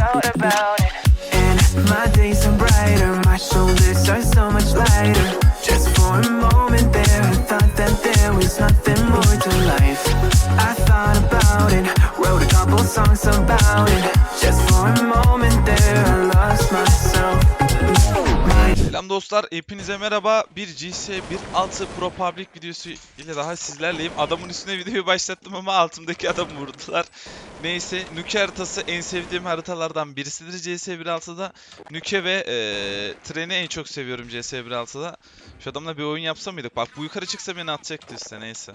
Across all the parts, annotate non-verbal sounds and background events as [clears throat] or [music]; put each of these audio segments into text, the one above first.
doubt about it. And my days are brighter, my shoulders are so much lighter. Just for a moment there, I thought that there was nothing more to life. I thought about it, wrote a couple songs about it. Just for a moment there, Selam dostlar, hepinize merhaba. Bir GS 1.6 Pro Public videosu ile daha sizlerleyim. Adamın üstüne videoyu başlattım ama altımdaki adamı vurdular. Neyse, Nuke haritası en sevdiğim haritalardan birisidir CS 1.6'da. Nuke ve eee treni en çok seviyorum CS 1.6'da. Şu adamla bir oyun yapsa mıydık? Bak bu yukarı çıksa beni atacaktı üstte neyse.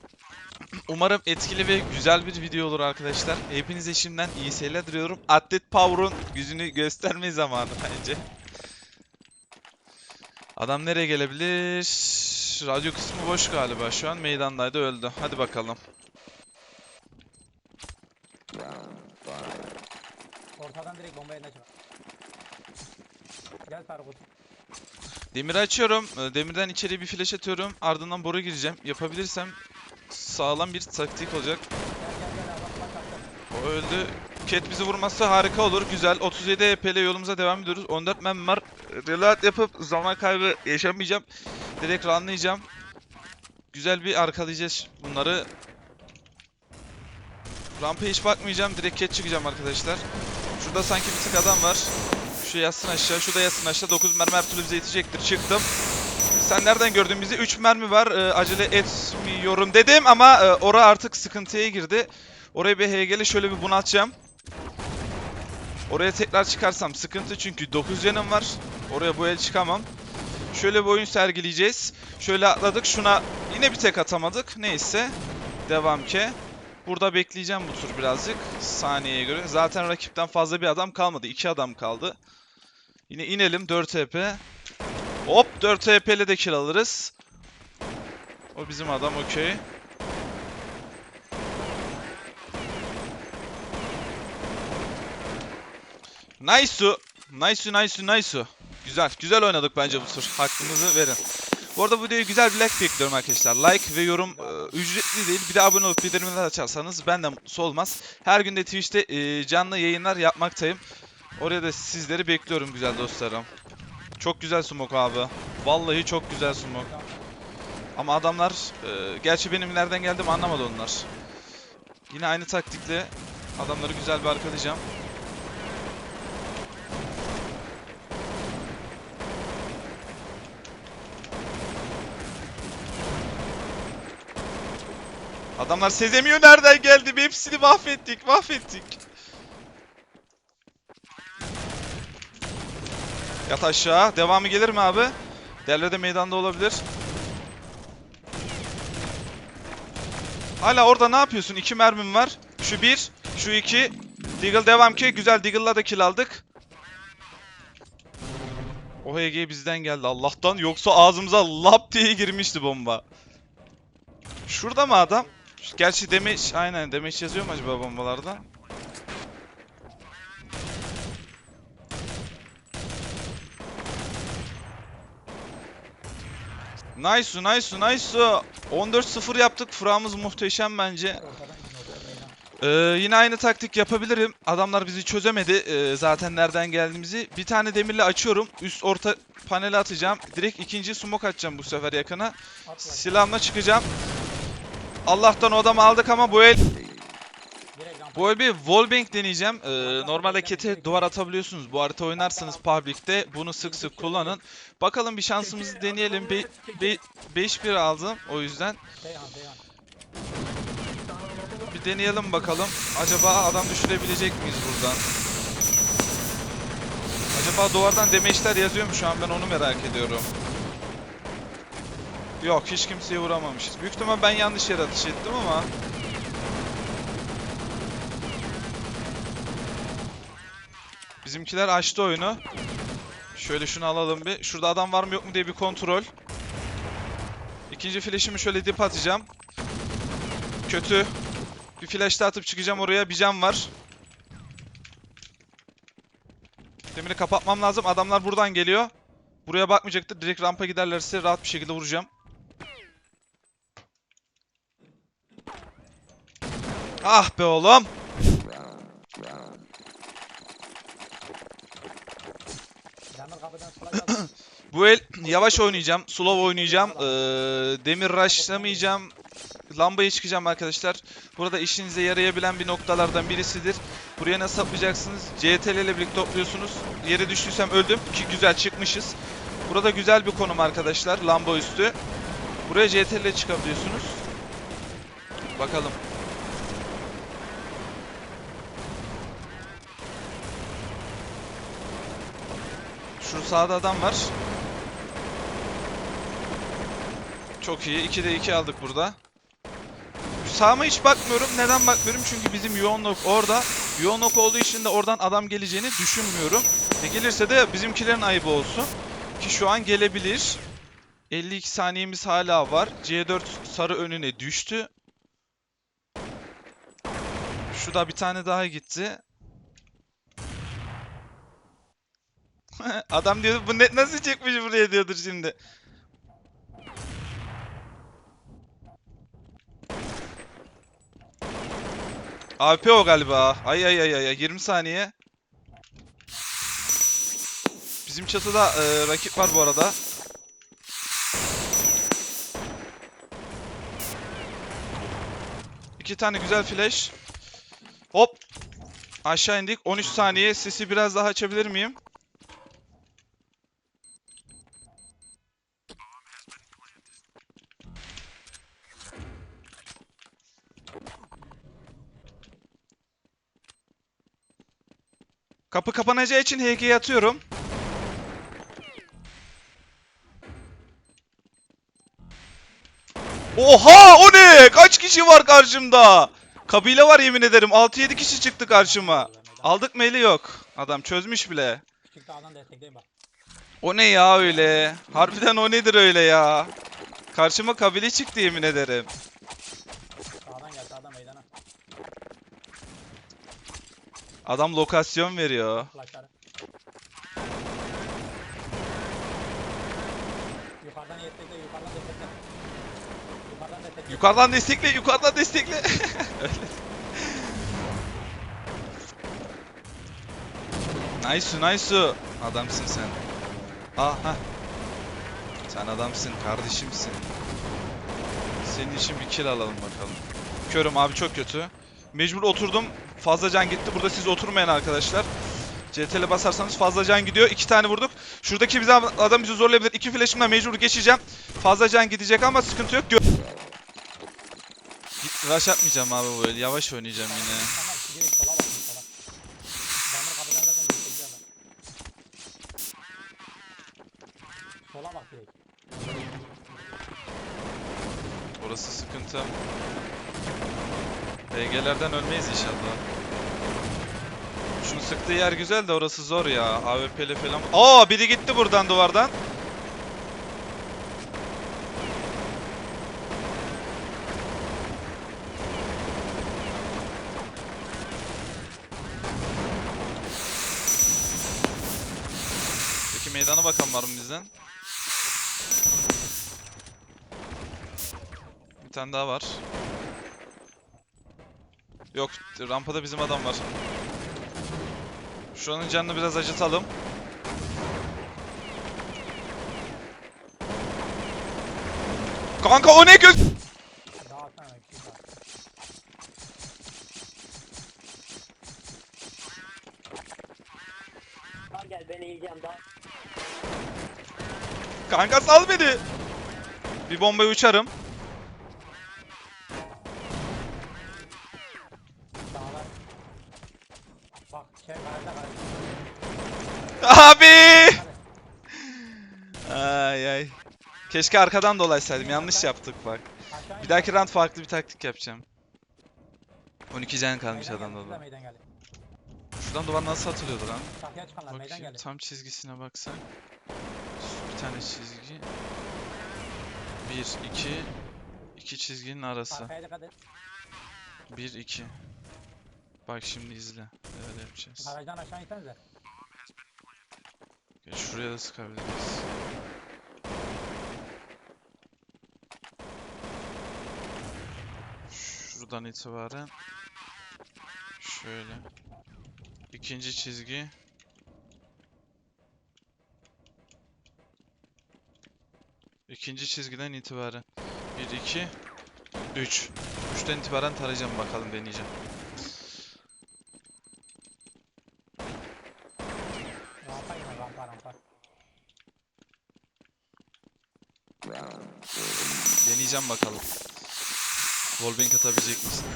[clears throat] Umarım etkili ve güzel bir video olur arkadaşlar. Hepinize şimdiden iyi seyirler diliyorum. Atlet Power'un yüzünü gösterme zamanı bence. Adam nereye gelebilir? Radyo kısmı boş galiba. Şu an meydandaydı öldü. Hadi bakalım. Ortadan direkt bomba çıkar. Gel Tarık. Demiri açıyorum. Ee, Demirden içeriye bir flash atıyorum. Ardından boru gireceğim. Yapabilirsem sağlam bir taktik olacak. Gel gel gel adam bak attı. O öldü. Cat bizi vurması harika olur. Güzel. 37 EP ile yolumuza devam ediyoruz. 14 mem var. Reload yapıp zaman kaybı yaşamayacağım. Direkt runlayacağım. Güzel bir arkalayacağız bunları. Rampaya hiç bakmayacağım. Direkt cat çıkacağım arkadaşlar. Şurada sanki bir tık adam var. Şu yatsın aşağı. Şu da yatsın aşağı. 9 mermi her türlü bize yetecektir. Çıktım. Sen nereden gördün bizi? 3 mermi var. Ee, acele etmiyorum dedim ama e, ora artık sıkıntıya girdi. Oraya bir HG'li şöyle bir bunaltacağım. Oraya tekrar çıkarsam sıkıntı çünkü 9 canım var. Oraya bu el çıkamam. Şöyle bir oyun sergileyeceğiz. Şöyle atladık. Şuna yine bir tek atamadık. Neyse. Devam ki. Burada bekleyeceğim bu tur birazcık. Saniyeye göre. Zaten rakipten fazla bir adam kalmadı. 2 adam kaldı. Yine inelim. 4 HP. Hop 4 HP ile de kill alırız. O bizim adam okey. Nice. Nice, nice, nice. Güzel. Güzel oynadık bence bu tur. Hakkımızı verin. Bu arada bu videoya güzel bir like bekliyorum arkadaşlar. Like ve yorum e, ücretli değil. Bir de abone olup bildirimleri açarsanız benden mutlusu olmaz. Her gün de Twitch'te e, canlı yayınlar yapmaktayım. Oraya da sizleri bekliyorum güzel dostlarım. Çok güzel smoke abi. Vallahi çok güzel smoke. Ama adamlar, e, gerçi benim nereden geldim anlamadı onlar. Yine aynı taktikle adamları güzel bir arkalayacağım. Adamlar sezemiyor nereden geldi. Hepsini mahvettik, mahvettik. Yat aşağı. Devamı gelir mi abi? Diğerleri de meydanda olabilir. Hala orada ne yapıyorsun? İki mermim var. Şu bir, şu iki. Deagle devam ki. Güzel Deagle'la da kill aldık. O HG bizden geldi Allah'tan. Yoksa ağzımıza lap diye girmişti bomba. Şurada mı adam? Gerçi damage, aynen damage yazıyor mu acaba bombalarda? Nice, nice, nice. 14-0 yaptık. Fıramız muhteşem bence. Ee, yine aynı taktik yapabilirim. Adamlar bizi çözemedi ee, zaten nereden geldiğimizi. Bir tane demirle açıyorum. Üst orta paneli atacağım. Direkt ikinci smoke atacağım bu sefer yakına. Silahımla çıkacağım. Allah'tan o adamı aldık ama bu el bu el bir wallbang deneyeceğim. Ee, normalde kete duvar atabiliyorsunuz. Bu harita oynarsanız public'te bunu sık sık kullanın. Bakalım bir şansımızı deneyelim. 5-1 aldım o yüzden. Bir deneyelim bakalım. Acaba adam düşürebilecek miyiz buradan? Acaba duvardan damage'ler yazıyor mu şu an ben onu merak ediyorum. Yok hiç kimseye vuramamışız. Büyük ihtimal ben yanlış yere atış ettim ama. Bizimkiler açtı oyunu. Şöyle şunu alalım bir. Şurada adam var mı yok mu diye bir kontrol. İkinci flash'ımı şöyle dip atacağım. Kötü. Bir flash daha atıp çıkacağım oraya. Bir cam var. Demiri kapatmam lazım. Adamlar buradan geliyor. Buraya bakmayacaktır. Direkt rampa giderlerse rahat bir şekilde vuracağım. Ah be oğlum. [clears throat] Bu el yavaş oynayacağım. Slow oynayacağım. Ee, demir rushlamayacağım. Lambaya çıkacağım arkadaşlar. Burada işinize yarayabilen bir noktalardan birisidir. Buraya nasıl atlayacaksınız? CTL ile birlikte topluyorsunuz. Yere düştüysem öldüm ki güzel çıkmışız. Burada güzel bir konum arkadaşlar. Lamba üstü. Buraya CTL ile çıkabiliyorsunuz. Bakalım. Şu sağda adam var. Çok iyi. 2'de 2 aldık burada. Sağıma hiç bakmıyorum. Neden bakmıyorum? Çünkü bizim yoğun nok orada. Yoğun nok olduğu için de oradan adam geleceğini düşünmüyorum. E gelirse de bizimkilerin ayıbı olsun. Ki şu an gelebilir. 52 saniyemiz hala var. C4 sarı önüne düştü. Şu da bir tane daha gitti. [laughs] Adam diyor bu net nasıl çıkmış buraya diyordur şimdi. AP o galiba. Ay ay ay ay. 20 saniye. Bizim çatıda e, rakip var bu arada. İki tane güzel flash. Hop. Aşağı indik. 13 saniye. Sesi biraz daha açabilir miyim? Kapı kapanacağı için HG'yi atıyorum. Oha o ne? Kaç kişi var karşımda? Kabile var yemin ederim. 6-7 kişi çıktı karşıma. Aldık maili yok. Adam çözmüş bile. O ne ya öyle? Harbiden o nedir öyle ya? Karşıma kabile çıktı yemin ederim. Sağdan gel sağdan meydana. Adam lokasyon veriyor. Flashları. Yukarıdan destekle yukarıdan destekle. Yukarıdan destekle. Yukarıdan destekle, yukarıdan destekle. [laughs] Nice, nice. Adamsın sen. Aha. Sen adamsın, kardeşimsin. Senin için bir kill alalım bakalım. Körüm abi çok kötü. Mecbur oturdum. Fazla can gitti. Burada siz oturmayın arkadaşlar. CTRL basarsanız fazla can gidiyor. İki tane vurduk. Şuradaki bize adam bizi zorlayabilir. İki flash'ımla mecbur geçeceğim. Fazla can gidecek ama sıkıntı yok. Gö- rush atmayacağım abi böyle. Yavaş oynayacağım yine. Orası sıkıntı. BG'lerden ölmeyiz inşallah. Şunu sıktığı yer güzel de orası zor ya. AWP'li falan. Aa biri gitti buradan duvardan. Peki meydana bakan var mı bizden? Bir tane daha var. Yok, rampada bizim adam var. Şuranın canını biraz acıtalım. Kanka o ne göz... Gel ben eğileceğim daha. Kanka sal beni. Bir bombayı uçarım. Abi! Ay ay. Keşke arkadan dolaysaydım. Yanlış yaptık bak. Bir dahaki round farklı bir taktik yapacağım. 12 can kalmış. Meydan geldi. Şuradan duvar nasıl atılıyordu lan? Bakayım tam çizgisine baksak. Bir tane çizgi. Bir, iki. iki çizginin arası. Bir, iki. Bak şimdi izle. Öyle yapacağız. Garajdan aşağı insenize. Şuraya da sıkabiliriz. Şuradan itibaren şöyle ikinci çizgi ikinci çizgiden itibaren 1 2 3 3'ten itibaren tarayacağım bakalım deneyeceğim. Rampa. Deneyeceğim bakalım. Wallbang atabilecek misin?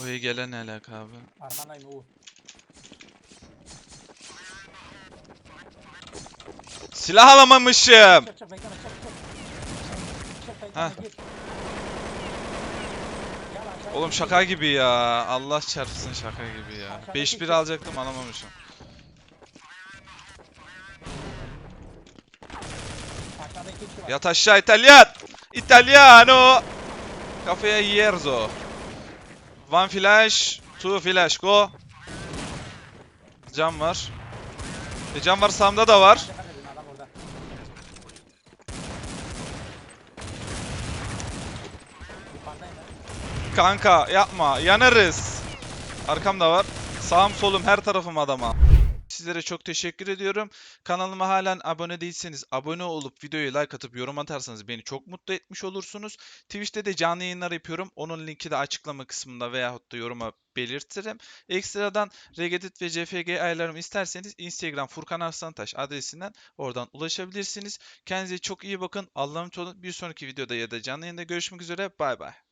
Oraya gelen ne alaka abi? Arkandayım Uğur. Silah alamamışım. Çık çık bekleme çık çık. Çık bekleme Heh. gir. Gel aşağı Oğlum gir. şaka gibi ya. Allah çarpsın şaka gibi ya. Aşağıdaki 5-1 kim? alacaktım alamamışım. Aşağıda iki kişi var. Yat aşağı İtalyan. Italiano. Kafaya yerzo. One flash, two flash, go. Cam var. E cam var sağımda da var. Kanka yapma yanarız. Arkamda var. Sağım solum her tarafım adama. Sizlere çok teşekkür ediyorum. Kanalıma halen abone değilseniz abone olup videoyu like atıp yorum atarsanız beni çok mutlu etmiş olursunuz. Twitch'te de canlı yayınlar yapıyorum. Onun linki de açıklama kısmında veyahut da yoruma belirtirim. Ekstradan Regedit ve CFG ayarlarımı isterseniz Instagram Furkan Arslantaş adresinden oradan ulaşabilirsiniz. Kendinize çok iyi bakın. Allah'a emanet olun. Bir sonraki videoda ya da canlı yayında görüşmek üzere. Bay bay.